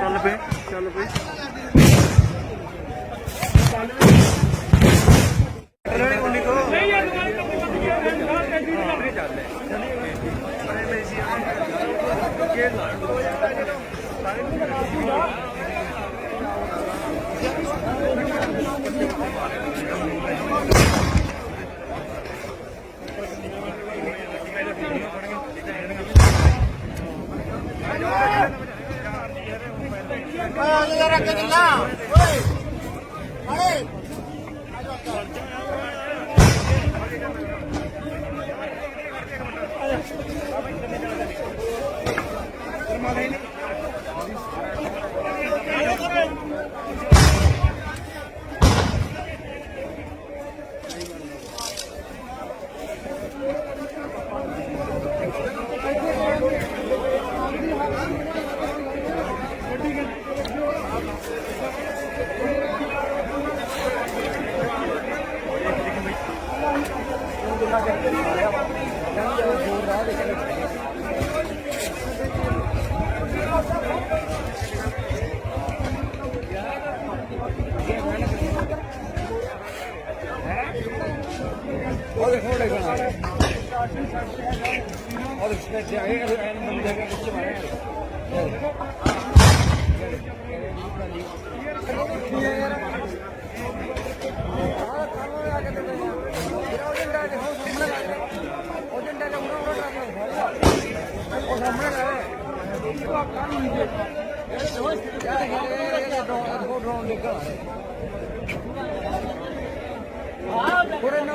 ਚੱਲ ਪਏ ਚੱਲ ਪਏ ਥੋੜੇ ਨਾ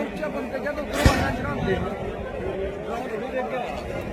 ਉੱਚਾ ਬੰਦੇ ਜਦੋਂ ਉੱਪਰ ਬੰਦਾ ਚੜਾਉਂਦੇ ਡਰਾਉਣ ਥੋੜੀ ਦੇਖਿਆ ਇਹ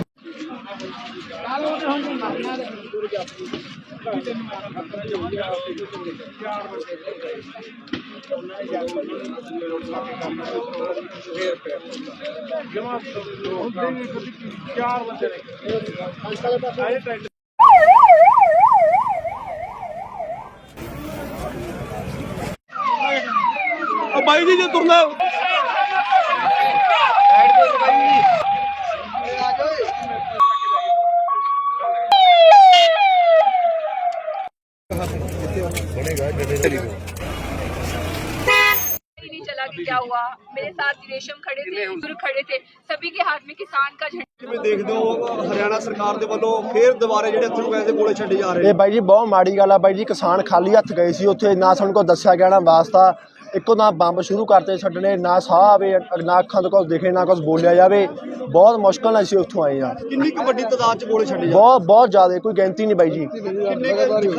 ਦੇ ਫਿਰ ਉਹ ਬਾਈ ਜੀ ਜੇ ਤੁਰਨਾ नहीं चला कि क्या हुआ मेरे साथ रेशम खड़े थे बुजुर्ग खड़े थे सभी के हाथ में किसान का झंडा ਕਿਵੇਂ ਦੇਖਦੇ ਹੋ ਹਰਿਆਣਾ ਸਰਕਾਰ ਦੇ ਵੱਲੋਂ ਫੇਰ ਦੁਬਾਰੇ ਜਿਹੜੇ ਅਥਰੂ ਗੈਸ ਦੇ ਗੋਲੇ ਛੱਡੇ ਜਾ ਰਹੇ ਇਹ ਬਾਈ ਜੀ ਬਹੁਤ ਮਾੜੀ ਗੱਲ ਆ ਬਾਈ ਜੀ ਕਿਸਾਨ ਖਾਲੀ ਹੱਥ ਗਏ ਸੀ ਉੱਥੇ ਨਾ ਸਾਨੂੰ ਕੋਈ ਦੱਸਿਆ ਗਿਆ ਨਾ ਵਾਸਤਾ ਇੱਕੋ ਨਾ ਬੰਬ ਸ਼ੁਰੂ ਕਰਤੇ ਛੱਡਣੇ ਨਾ ਸਾਹ ਆਵੇ ਨਾ ਅੱਖਾਂ ਤੋਂ ਕੁਝ ਦਿਖੇ ਨਾ ਕੁਝ ਬੋਲਿਆ ਜਾਵੇ। ਬਹੁਤ ਮੁਸ਼ਕਲ ਨਾਲ ਅਸੀਂ ਉੱਥੋਂ ਆਏ ਆ ਕਿੰਨੀ ਕੁ ਵੱਡੀ ਤਾਦਾਦ 'ਚ ਗੋਲੇ ਛੱਡੇ ਬਹੁਤ ਬਹੁਤ ਜ਼ਿਆਦਾ ਕੋਈ ਗਿਣਤੀ ਨਹੀਂ ਬਾਈ ਜੀ। ਕਿੰਨੇ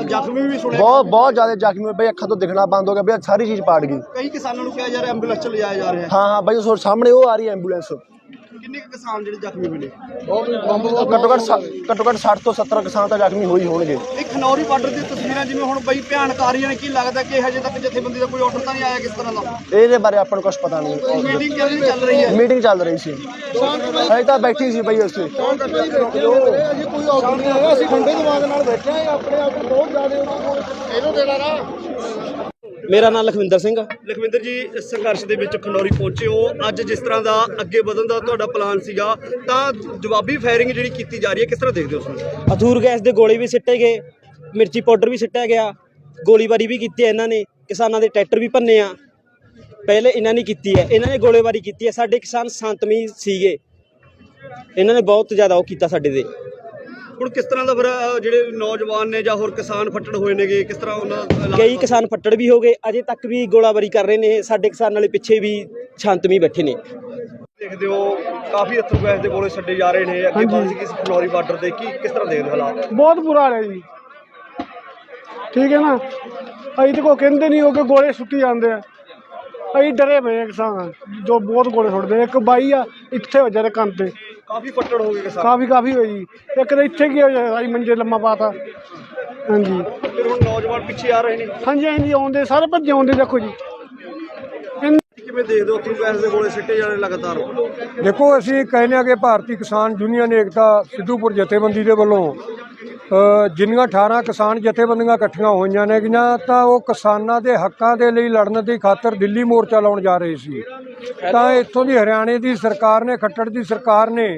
ਜ਼ਖਮੀ ਵੀ ਸੁਣਿਆ? ਬਹੁਤ ਬਹੁਤ ਜ਼ਿਆਦਾ ਜ਼ਖਮੀ ਹੋਏ। ਬਈ ਅੱਖਾਂ ਤੋਂ ਦਿਖਣਾ ਬੰਦ ਹੋ ਗਿਆ। ਬਈ ਸਾਰੀ ਚੀਜ਼ ਪਾੜ ਗਈ। ਕਈ ਕਿਸਾਨਾਂ ਨੂੰ ਕਿਹਾ ਜਾ ਰਿਹਾ ਐਂਬੂਲੈਂਸ ਚ ਲਿਜਾਇਆ ਜਾ ਰਿਹਾ। ਹੈ ਹਾਂ ਬਾਈ ਉਸ ਸਾਹਮਣੇ ਉਹ ਆ ਰਹੀ ਐਂਬੂਲੈਂਸ। ਕਿੰਨੇ ਕੁ ਕਿਸਾਨ ਜਿਹੜੇ ਜ਼ਖਮੀ ਹੋਏ ਨੇ? ਘੱਟੋ ਘੱਟ ਸੱਠ- ਘੱਟੋ ਘੱਟ 60 ਤੋਂ 70 ਕਿਸਾਨ ਤਾਂ ਜ਼ਖਮੀ ਹੋਈ ਹੋਣਗੇ। ਇਹ ਖਨੌਰੀ ਬਾਰਡਰ ਦੀਆਂ ਤਸਵੀਰਾਂ ਜਿਵੇਂ ਹੁਣ ਬਈ ਭਿਆਨਕ ਆ ਰਹੀਆਂ ਨੇ ਕੀ ਲੱਗਦਾ ਕਿ ਹਜੇ ਤੱਕ ਜਥੇਬੰਦੀ ਦਾ ਕੋਈ ਆਰਡਰ ਤਾਂ ਨਹੀਂ ਆਇਆ ਕਿਸ ਤਰ੍ਹਾਂ ਦਾ? ਇਹਦੇ ਬਾਰੇ ਆਪਾਂ ਨੂੰ ਕੁਝ ਪਤਾ ਨਹੀਂ। ਮੀਟਿੰਗ ਕਿਹੜੀ ਚੱਲ ਰਹੀ ਹੈ? ਮੀਟਿੰਗ ਚੱਲ ਰਹੀ ਸੀ। ਅਜੇ ਤਾਂ ਬੈਠੀ ਸੀ ਬਈ ਉੱਥੇ। ਮੇਰਾ ਨਾਮ ਲਖਵਿੰਦਰ ਸਿੰਘ ਆ। ਲਖਵਿੰਦਰ ਜੀ ਇਸ ਸੰਘਰਸ਼ ਦੇ ਵਿੱਚ ਖਨੌਰੀ ਪਹੁੰਚੇ ਹੋ। ਅੱਜ ਜਿਸ ਤਰ੍ਹਾਂ ਦਾ ਅੱਗੇ ਵਧਣ ਦਾ ਤੁਹਾਡਾ ਪਲਾਨ ਸੀਗਾ ਤਾਂ ਜਵਾਬੀ ਫਾਇਰਿੰਗ ਜਿਹੜੀ ਕੀਤੀ ਜਾ ਰਹੀ ਹੈ ਕਿਸ ਤਰ੍ਹਾਂ ਦੇਖਦੇ ਹੋ ਉਸ ਨੂੰ? ਅਥੂਰ ਗੈਸ ਦੇ ਗੋਲੇ ਵੀ ਸਿੱਟੇ ਗਏ ਮਿਰਚੀ ਪਾਊਡਰ ਵੀ ਸਿੱਟਿਆ ਗਿਆ ਗੋਲੀਬਾਰੀ ਵੀ ਕੀਤੀ ਹੈ ਇਹਨਾਂ ਨੇ ਕਿਸਾਨਾਂ ਦੇ ਟਰੈਕਟਰ ਵੀ ਭੰਨੇ ਆ। ਪਹਿਲੇ ਇਹਨਾਂ ਨੇ ਕੀਤੀ ਹੈ ਇਹਨਾਂ ਨੇ ਗੋਲੀਬਾਰੀ ਕੀਤੀ ਹੈ ਸਾਡੇ ਕਿਸਾਨ ਸ਼ਾਂਤਮਈ ਸੀਗੇ। ਇਹਨਾਂ ਨੇ ਬਹੁਤ ਜ਼ਿਆਦਾ ਉਹ ਕੀਤਾ ਸਾਡੇ ਦੇ ਹੁਣ ਕਿਸ ਤਰ੍ਹਾਂ ਦਾ ਫਿਰ ਅਹ, ਜਿਹੜੇ ਨੌਜਵਾਨ ਨੇ ਜਾਂ ਹੋਰ ਕਿਸਾਨ ਫੱਟੜ ਹੋਏ ਨੇਗੇ ਕਿਸ ਤਰ੍ਹਾਂ ਉਹਨਾਂ ਦਾ ਇਲਾਜ- ਕਈ ਕਿਸਾਨ ਫੱਟੜ ਵੀ ਹੋ ਗਏ ਅਜੇ ਤੱਕ ਵੀ ਗੋਲਾਬਾਰੀ ਕਰ ਰਹੇ ਨੇ ਸਾਡੇ ਕਿਸਾਨ ਨਾਲੇ ਪਿੱਛੇ ਵੀ ਸ਼ਾਂਤਮਈ ਬੈਠੇ ਨੇ। ਦੇਖਦੇ ਹੋ ਕਾਫੀ ਅਥਰੂ ਗੈਸ ਦੇ ਗੋਲੇ ਛੱਡੇ ਜਾ ਰਹੇ ਨੇ ਅੱਗੇ ਬੰਦ ਸੀ ਫਲੋਰੀ ਬਾਰਡਰ ਤੇ ਕੀ ਕਿਸ ਤਰ੍ਹਾਂ ਦੇਖਦੇ ਹੋ ਹਾਲਾਤ? ਬਹੁਤ ਬੁਰਾ ਹਾਲ ਹੈ ਜੀ। ਠੀਕ ਹੈ ਨਾ? ਅਸੀਂ ਤਾਂ ਕੋ ਕਹਿੰਦੇ ਨਹੀਂ ਉਹ ਕਿ ਗੋਲੇ ਸੁੱਟੀ ਜਾਂਦੇ ਆ। ਅਸੀਂ ਡਰੇ ਪਏ ਆ ਕਿਸਾਨ ਜੋ ਬਹੁਤ ਗੋਲੇ ਸੁੱਟਦੇ ਆ। ਇੱਕ ਬਾਈ ਆ ਇੱਥੇ ਹੋ ਜਾਰੇ ਕੰਨ ਤੇ। ਕਾਫੀ ਫੱਟੜ ਹੋ ਗਏ ਕਿਸਾਨ ਕਾਫੀ ਕਾਫੀ ਹੋਈ ਜੀ। ਇੱਕ ਤਾਂ ਇੱਥੇ ਕੀ ਹੋ ਜਾਏ ਅਸੀਂ ਮੰਜੇ ਲੰਮਾ ਪਾਤਾ। ਹਾਂਜੀ। ਫਿਰ ਹੁਣ ਨੌਜਵਾਨ ਪਿੱਛੇ ਆ ਰਹੇ ਨੇ। ਹਾਂਜੀ ਹਾਂਜੀ ਆਉਂਦੇ ਸਾਰੇ ਭੱਜੇ ਆਉਂਦੇ ਦੇਖੋ ਜੀ। ਇਨ- ਕਿਵੇਂ ਦੇਖਦੇ ਹੋ ਅਥਰੂ ਗੈਸ ਦੇ ਗੋਲੇ ਸਿੱਟੇ ਜਾ ਰਹੇ ਲਗਾਤਾਰ? ਦੇਖੋ ਅਸੀਂ ਕਹਿੰਦੇ ਹਾਂ ਕਿ ਭਾਰਤੀ ਕਿਸਾਨ ਯੂਨੀਅਨ ਏਕਤਾ ਸਿੱਧੂਪੁਰ ਜਥੇਬੰਦੀ ਦੇ ਵੱਲੋਂ ਜਿੰਨੀਆਂ 18 ਕਿਸਾਨ ਜਥੇਬੰਦੀਆਂ ਇਕੱਠੀਆਂ ਹੋਈਆਂ ਨੇ ਗੀਆਂ ਤਾਂ ਉਹ ਕਿਸਾਨਾਂ ਦੇ ਹੱਕਾਂ ਦੇ ਲਈ ਲੜਨ ਦੀ ਖਾਤਰ ਦਿੱਲੀ ਮੋਰਚਾ ਲਾਉਣ ਜਾ ਰਹੇ ਸੀ। ਤਾਂ ਇੱਥੋਂ ਦੀ ਹਰਿਆਣੇ ਦੀ ਸਰਕਾਰ ਨੇ, ਖੱਟੜ ਦੀ ਸਰਕਾਰ ਨੇ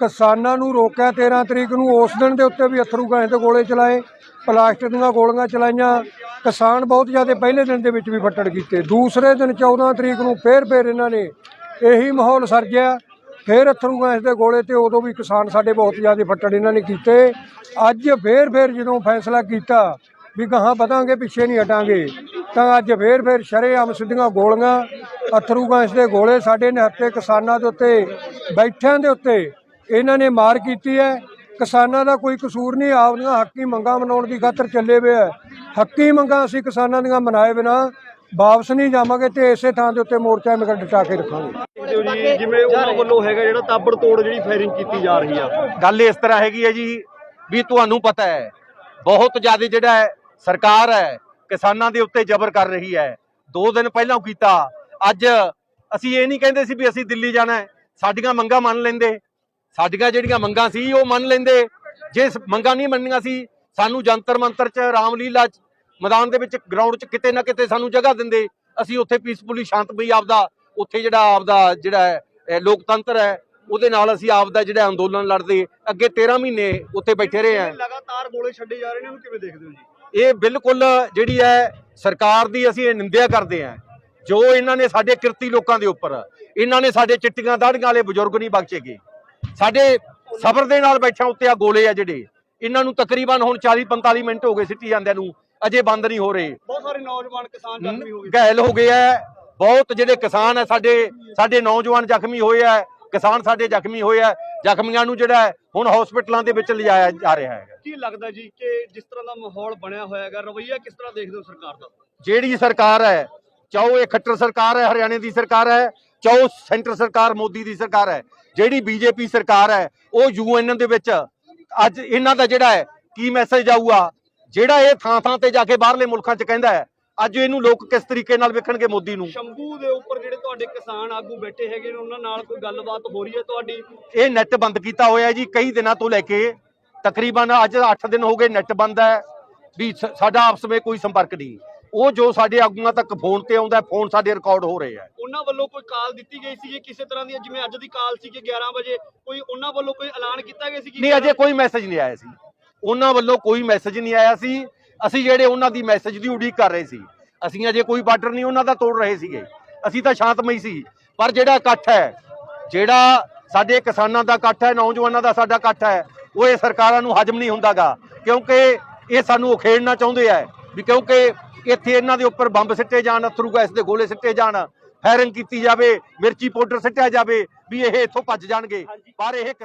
ਕਿਸਾਨਾਂ ਨੂੰ ਰੋਕਿਆ 13 ਤਰੀਕ ਨੂੰ। ਉਸ ਦਿਨ ਦੇ ਉੱਤੇ ਵੀ ਅਥਰੂ ਗੈਸ ਦੇ ਗੋਲੇ ਚਲਾਏ, ਪਲਾਸਟਿਕ ਦੀਆਂ ਗੋਲੀਆਂ ਚਲਾਈਆਂ। ਕਿਸਾਨ ਬਹੁਤ ਜ਼ਿਆਦਾ ਪਹਿਲੇ ਦਿਨ ਦੇ ਵਿੱਚ ਵੀ ਫੱਟੜ ਕੀਤੇ। ਦੂਸਰੇ ਦਿਨ 14 ਤਰੀਕ ਨੂੰ ਫੇਰ ਫੇਰ ਇਹਨਾਂ ਨੇ ਇਹੀ ਮਾਹੌਲ ਸਰਜਿਆ ਫੇਰ ਅਥਰੂ ਗੈਸ ਦੇ ਗੋਲੇ ਤੇ ਉਦੋਂ ਵੀ ਕਿਸਾਨ ਸਾਡੇ ਬਹੁਤ ਜ਼ਿਆਦਾ ਫੱਟੜ ਇਹਨਾਂ ਨੇ ਕੀਤੇ। ਅੱਜ ਫੇਰ ਫੇਰ ਜਦੋਂ ਫੈਸਲਾ ਕੀਤਾ ਵੀ ਗਾਹਾਂ ਵਧਾਂਗੇ, ਪਿੱਛੇ ਨਹੀਂ ਹਟਾਂਗੇ, ਤਾਂ ਅੱਜ ਫੇਰ ਫੇਰ ਸ਼ਰੇਆਮ ਸਿੱਧੀਆਂ ਗੋਲੀਆਂ ਅਥਰੂ ਗੈਸ ਦੇ ਗੋਲੇ ਸਾਡੇ ਨਿਹੱਤੇ ਕਿਸਾਨਾਂ ਦੇ ਉੱਤੇ, ਬੈਠਿਆਂ ਦੇ ਉੱਤੇ ਇਹਨਾਂ ਨੇ ਮਾਰ ਕੀਤੀ ਹੈ। ਕਿਸਾਨਾਂ ਦਾ ਕੋਈ ਕਸੂਰ ਨਹੀਂ ਆਪਦੀਆਂ ਹੱਕੀ ਮੰਗਾਂ ਮਨਾਉਣ ਦੀ ਖਾਤਰ ਚੱਲੇ ਹੋਏ ਹੈ। ਹੱਕੀ ਮੰਗਾਂ ਅਸੀਂ ਕਿਸਾਨਾਂ ਦੀਆਂ ਮਨਾਏ ਬਿਨਾ ਵਾਪਸ ਨਹੀਂ ਜਾਵਾਂਗੇ ਤੇ ਇਸੇ ਥਾਂ ਦੇ ਉੱਤੇ ਮੋਰਚਾ ਮਿਲ ਡਟਾ ਕੇ ਰੱਖਾਂਗੇ। ਦੇਖਦੇ ਹੋ ਜੀ ਜਿਵੇਂ ਉਹਨਾਂ ਵੱਲੋਂ ਹੈਗਾ ਜਿਹੜਾ ਤਾਬੜ ਤੋੜ ਜਿਹੜੀ ਫਾਇਰਿੰਗ ਕੀਤੀ ਜਾ ਰਹੀ ਆ। ਗੱਲ ਇਸ ਤਰ੍ਹਾਂ ਹੈਗੀ ਹੈ ਜੀ ਵੀ ਤੁਹਾਨੂੰ ਪਤਾ ਹੈ ਬਹੁਤ ਜ਼ਿਆਦਾ ਜਿਹੜਾ ਹੈ ਸਰਕਾਰ ਹੈ ਕਿਸਾਨਾਂ ਦੇ ਉੱਤੇ ਜ਼ਬਰ ਕਰ ਰਹੀ ਹੈ। ਦੋ ਦਿਨ ਪਹਿਲਾਂ ਕੀਤਾ ਅੱਜ ਅਸੀਂ ਇਹ ਨਹੀਂ ਕਹਿੰਦੇ ਸੀ ਵੀ ਅਸੀਂ ਦਿੱਲੀ ਜਾਣਾ ਹੈ। ਸਾਡੀਆਂ ਮੰਗਾਂ ਮੰਨ ਲੈਂਦੇ ਸਾਡੀਆਂ ਜਿਹੜੀਆਂ ਮੰਗਾਂ ਸੀ ਉਹ ਮੰਨ ਲੈਂਦੇ। ਜੇ ਮੰਗਾਂ ਨਹੀਂ ਮੰਨੀਆਂ ਸੀ ਸਾਨੂੰ ਜੰਤਰ ਮੰਤਰ ਚ ਰਾਮਲੀਲਾ ਚ ਮੈਦਾਨ ਦੇ ਵਿੱਚ ਗਰਾਊਂਡ ਚ ਕਿਤੇ ਨਾ ਕਿਤੇ ਸਾਨੂੰ ਜਗ੍ਹਾ ਦਿੰਦੇ। ਅਸੀਂ ਉੱਥੇ ਪੀਸਫੁਲੀ ਸ਼ਾਂਤਮਈ ਆਪਦਾ ਉੱਥੇ ਜਿਹੜਾ ਆਪਦਾ ਜਿਹੜਾ ਲੋਕਤੰਤਰ ਹੈ ਉਹਦੇ ਨਾਲ ਅਸੀਂ ਆਪਦਾ ਜਿਹੜਾ ਅੰਦੋਲਨ ਲੜਦੇ। ਅੱਗੇ 13 ਮਹੀਨੇ ਉੱਥੇ ਬੈਠੇ ਰਹੇ ਆ ਲਗਾਤਾਰ ਗੋਲੇ ਛੱਡੇ ਜਾ ਰਹੇ ਨੇ ਉਹਨੂੰ ਕਿਵੇਂ ਦੇਖਦੇ ਹੋ ਜੀ? ਇਹ ਬਿਲਕੁਲ ਜਿਹੜੀ ਹੈ ਸਰਕਾਰ ਦੀ ਅਸੀਂ ਇਹ ਨਿੰਦਿਆ ਕਰਦੇ ਹਾਂ। ਜੋ ਇਹਨਾਂ ਨੇ ਸਾਡੇ ਕਿਰਤੀ ਲੋਕਾਂ ਦੇ ਉੱਪਰ ਇਹਨਾਂ ਨੇ ਸਾਡੇ ਚਿੱਟੀਆਂ ਦਾੜੀਆਂ ਵਾਲੇ ਬਜ਼ੁਰਗ ਨਹੀਂ ਬਖਸ਼ੇਗੇ। ਸਾਡੇ ਸਬਰ ਦੇ ਨਾਲ ਬੈਠਿਆਂ ਉੱਤੇ ਆ ਗੋਲੇ ਆ ਜਿਹੜੇ। ਇਹਨਾਂ ਨੂੰ ਤਕਰੀਬਨ ਹੁਣ 40 45 ਮਿੰਟ ਹੋ ਗਏ ਸਿੱਟੀ ਜਾਂਦਿਆਂ ਨੂੰ। ਅਜੇ ਬੰਦ ਨਹੀਂ ਹੋ ਰਹੇ। ਬਹੁਤ ਸਾਰੇ ਨੌਜਵਾਨ ਕਿਸਾਨ ਜ਼ਖਮੀ ਹੋ ਗਏ। ਘਾਇਲ ਹੋ ਗਏ ਆ ਬਹੁਤ ਜਿਹੜੇ ਕਿਸਾਨ ਆ ਸਾਡੇ ਸਾਡੇ ਨੌਜਵਾਨ ਜ਼ਖਮੀ ਹੋਏ ਆ ਕਿਸਾਨ ਸਾਡੇ ਜ਼ਖਮੀ ਹੋਏ ਆ ਜ਼ਖਮੀਆਂ ਨੂੰ ਜਿਹੜਾ ਹੁਣ ਹਸਪੀਟਲਾਂ ਦੇ ਵਿੱਚ ਲਿਜਾਇਆ ਜਾ ਰਿਹਾ ਹੈ ਕੀ ਲੱਗਦਾ ਜੀ ਕਿ ਜਿਸ ਤਰ੍ਹਾਂ ਦਾ ਮਾਹੌਲ ਬਣਿਆ ਹੋਇਆ ਹੈਗਾ ਰਵਈਆ ਕਿਸ ਤਰ੍ਹਾਂ ਦੇਖਦੇ ਹੋ ਸਰਕਾਰ ਦਾ? ਜਿਹੜੀ ਸਰਕਾਰ ਹੈ ਚਾਹੋ ਇਹ ਖੱਟਰ ਸਰਕਾਰ ਹੈ ਹਰਿਆਣੇ ਦੀ ਸਰਕਾਰ ਹੈ ਚਾਹੋ ਸੈਂਟਰ ਸਰਕਾਰ ਮੋਦੀ ਦੀ ਸਰਕਾਰ ਹੈ ਜਿਹੜੀ ਬੀਜੇਪੀ ਸਰਕਾਰ ਹੈ ਉਹ ਯੂਐਨ ਦੇ ਵਿੱਚ ਅੱਜ ਇਹਨਾਂ ਦਾ ਜਿਹੜਾ ਹੈ ਕੀ ਮੈਸੇਜ ਆਊਗਾ? ਜਿਹੜਾ ਇਹ ਥਾਂ ਥਾਂ ਤੇ ਜਾ ਕੇ ਬਾਹਰਲੇ ਮੁਲਕਾਂ 'ਚ ਕਹਿੰਦਾ ਹੈ ਅੱਜ ਇਹਨੂੰ ਲੋਕ ਕਿਸ ਤਰੀਕੇ ਨਾਲ ਵੇਖਣਗੇ ਮੋਦੀ ਨੂੰ? ਸ਼ੰਭੂ ਦੇ ਉੱਪਰ ਜਿਹੜੇ ਤੁਹਾਡੇ ਕਿਸਾਨ ਆਗੂ ਬੈਠੇ ਹੈਗੇ ਨੇ ਉਹਨਾਂ ਨਾਲ ਕੋਈ ਗੱਲਬਾਤ ਹੋ ਰਹੀ ਹੈ ਤੁਹਾਡੀ? ਇਹ ਨੈਟ ਬੰਦ ਕੀਤਾ ਹੋਇਆ ਜੀ ਕਈ ਦਿਨਾਂ ਤੋਂ ਲੈ ਕੇ ਤਕਰੀਬਨ ਅੱਜ 8 ਦਿਨ ਹੋ ਗਏ ਨੈਟ ਬੰਦ ਹੈ ਵੀ ਸਾਡਾ ਆਪਸ ਵਿੱਚ ਕੋਈ ਸੰਪਰਕ ਨਹੀਂ। ਉਹ ਜੋ ਸਾਡੇ ਆਗੂਆਂ ਤੱਕ ਫੋਨ ਤੇ ਆਉਂਦਾ ਫੋਨ ਸਾਡੇ ਰਿਕਾਰਡ ਹੋ ਰਹੇ ਆ ਉਹਨਾਂ ਵੱਲੋਂ ਕੋਈ ਕਾਲ ਦਿੱਤੀ ਗਈ ਸੀ ਕਿਸੇ ਤਰ੍ਹਾਂ ਦੀ? ਜਿਵੇਂ ਅੱਜ ਦੀ ਕਾਲ ਸੀ ਕਿ 11 ਵਜੇ ਕੋਈ ਉਹਨਾਂ ਵੱਲੋਂ ਕੋਈ ਐਲਾਨ ਕੀਤਾ ਗਿਆ ਸੀ ਕਿ ਨਹੀਂ ਅਜੇ ਕੋਈ ਮੈਸੇਜ ਨਹੀਂ ਆਇਆ ਸੀ। ਉਹਨਾਂ ਵੱਲੋਂ ਕੋਈ ਮੈਸੇਜ ਨਹੀਂ ਆਇਆ ਸੀ। ਅਸੀਂ ਜਿਹੜੇ ਉਹਨਾਂ ਦੀ ਮੈਸੇਜ ਦੀ ਉਡੀਕ ਕਰ ਰਹੇ ਸੀ, ਅਸੀਂ ਅਜੇ ਕੋਈ ਬਾਰਡਰ ਨਹੀਂ ਉਹਨਾਂ ਦਾ ਤੋੜ ਰਹੇ ਸੀਗੇ। ਅਸੀਂ ਤਾਂ ਸ਼ਾਂਤਮਈ ਸੀ, ਪਰ ਜਿਹੜਾ ਇਕੱਠ ਹੈ, ਜਿਹੜਾ ਸਾਡੇ ਕਿਸਾਨਾਂ ਦਾ ਇਕੱਠ ਹੈ, ਨੌਜਵਾਨਾਂ ਦਾ ਸਾਡਾ ਇਕੱਠ ਹੈ, ਉਹ ਇਹ ਸਰਕਾਰਾਂ ਨੂੰ ਹਜਮ ਨਹੀਂ ਹੁੰਦਾਗਾ, ਕਿਉਂਕਿ ਇਹ ਸਾਨੂੰ ਉਖੇੜਨਾ ਚਾਹੁੰਦੇ ਆ ਵੀ ਕਿਉਂਕਿ ਇੱਥੇ ਇਹਨਾਂ ਦੇ ਉੱਪਰ ਬੰਬ ਸਿੱਟੇ ਜਾਣ ਅਥਰੂ ਗੈਸ ਦੇ ਗੋਲੇ ਸਿੱਟੇ ਜਾਣ, ਫਾਇਰਿੰਗ ਕੀਤੀ ਜਾਵੇ, ਮਿਰਚੀ ਪਾਊਡਰ ਸਿੱਟਿਆ ਜਾਵੇ, ਵੀ ਇਹ ਇੱਥੋਂ ਭੱਜ ਜਾਣਗੇ, ਪਰ ਇਹ